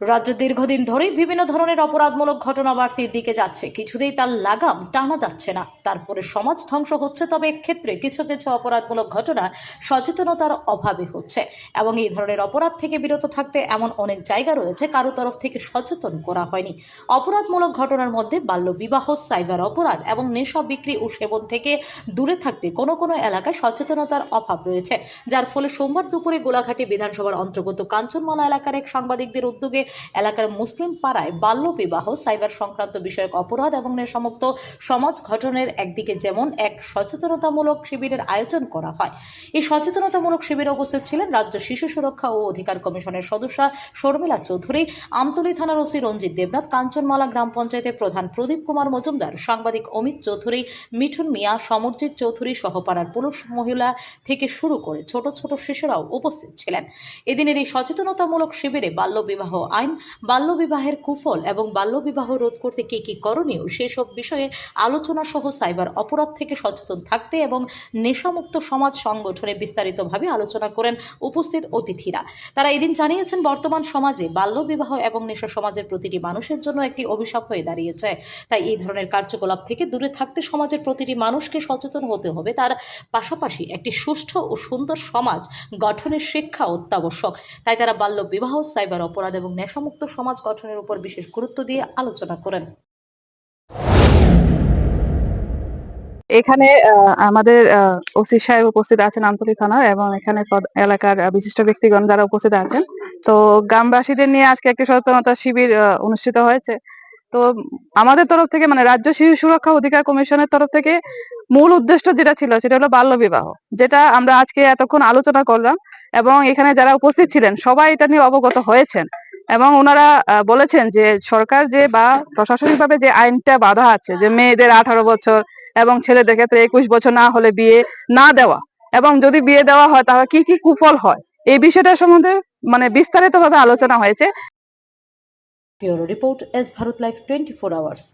রাজ্যে দীর্ঘদিন ধরেই বিভিন্ন ধরনের অপরাধমূলক ঘটনা বাড়তির দিকে যাচ্ছে। কিছুতেই তার লাগাম টানা যাচ্ছে না। তারপরে সমাজ ধ্বংস হচ্ছে, তবে এক্ষেত্রে কিছু কিছু অপরাধমূলক ঘটনা সচেতনতার অভাবে হচ্ছে এবং এই ধরনের অপরাধ থেকে বিরত থাকতে এমন অনেক জায়গা রয়েছে, কারও তরফ থেকে সচেতন করা হয়নি। অপরাধমূলক ঘটনার মধ্যে বাল্যবিবাহ সাইবার অপরাধ এবং নেশা বিক্রি ও সেবন থেকে দূরে থাকতে কোনো কোনো এলাকায় সচেতনতার অভাব রয়েছে, যার ফলে সোমবার দুপুরে গোলাঘাটি বিধানসভার অন্তর্গত কাঞ্চনমালা এলাকার এক সাংবাদিকদের উদ্যোগে এলাকার মুসলিম পাড়ায় বাল্যবিবাহ, সাইবার সংক্রান্ত বিষয়ক অপরাধ এবং নেশামুক্ত সমাজ গঠনের একদিকে যেমন এক সচেতনতামূলক শিবিরের আয়োজন করা হয়। এই সচেতনতামূলক শিবিরে উপস্থিত ছিলেন রাজ্য শিশু সুরক্ষা ও অধিকার কমিশনের সদস্য শর্মিলা চৌধুরী, আমতলী থানার ওসি রঞ্জিত দেবনাথ, কাঞ্চনমালা গ্রাম পঞ্চায়েতের প্রধান প্রদীপ কুমার মজুমদার, সাংবাদিক অমিত চৌধুরী, মিঠুন মিয়া, সমরজিৎ চৌধুরী সহপাড়ার পুরুষ মহিলা থেকে শুরু করে ছোট ছোট শিশুরাও উপস্থিত ছিলেন। এদিনের এই সচেতনতামূলক শিবিরে বাল্যবিবাহ আইন, বাল্যবিবাহের কুফল এবং বাল্যবিবাহ রোধ করতে কী কী করণীয়, সেসব বিষয়ে আলোচনা সহ সাইবার অপরাধ থেকে সচেতন থাকতে এবং নেশামুক্ত সমাজ সংগঠনে বিস্তারিতভাবে আলোচনা করেন উপস্থিত অতিথিরা। তারা এদিন জানিয়েছেন, বর্তমান সমাজে বাল্যবিবাহ এবং নেশা সমাজের প্রতিটি মানুষের জন্য একটি অভিশাপ হয়ে দাঁড়িয়েছে। তাই এই ধরনের কার্যকলাপ থেকে দূরে থাকতে সমাজের প্রতিটি মানুষকে সচেতন হতে হবে। তার পাশাপাশি একটি সুষ্ঠু ও সুন্দর সমাজ গঠনের শিক্ষা অত্যাবশ্যক। তাই তারা বাল্য বিবাহ সাইবার অপরাধ এবং নেশামুক্ত সমাজ গঠনের উপর বিশেষ গুরুত্ব দিয়ে আলোচনা করেন। এখানে আমাদের ওসি সাহেব উপস্থিত আছেন আমতলী থানার এবং এখানে এলাকার বিশিষ্ট ব্যক্তিগণ যারা উপস্থিত আছেন। তো গ্রামবাসীদের নিয়ে আজকে একটি সচেতনতা শিবির অনুষ্ঠিত হয়েছে। তো আমাদের তরফ থেকে মানে রাজ্য শিশু সুরক্ষা অধিকার কমিশনের তরফ থেকে মূল উদ্দেশ্য যেটা ছিল, সেটা হলো বাল্য বিবাহ, যেটা আমরা আজকে এতক্ষণ আলোচনা করলাম এবং এখানে যারা উপস্থিত ছিলেন, সবাই এটা নিয়ে অবগত হয়েছেন। এবং ওনারা বলেছেন যে সরকার যে বা প্রশাসনিকভাবে যে আইনটা বাধা আছে যে মেয়েদের আঠারো বছর এবং ছেলেদের ক্ষেত্রে একুশ বছর না হলে বিয়ে না দেওয়া, এবং যদি বিয়ে দেওয়া হয় তাহলে কি কি কুফল হয়? এই বিষয়টা সম্বন্ধে মানে বিস্তারিত ভাবে আলোচনা হয়েছে। Report S Bharat twenty four hours.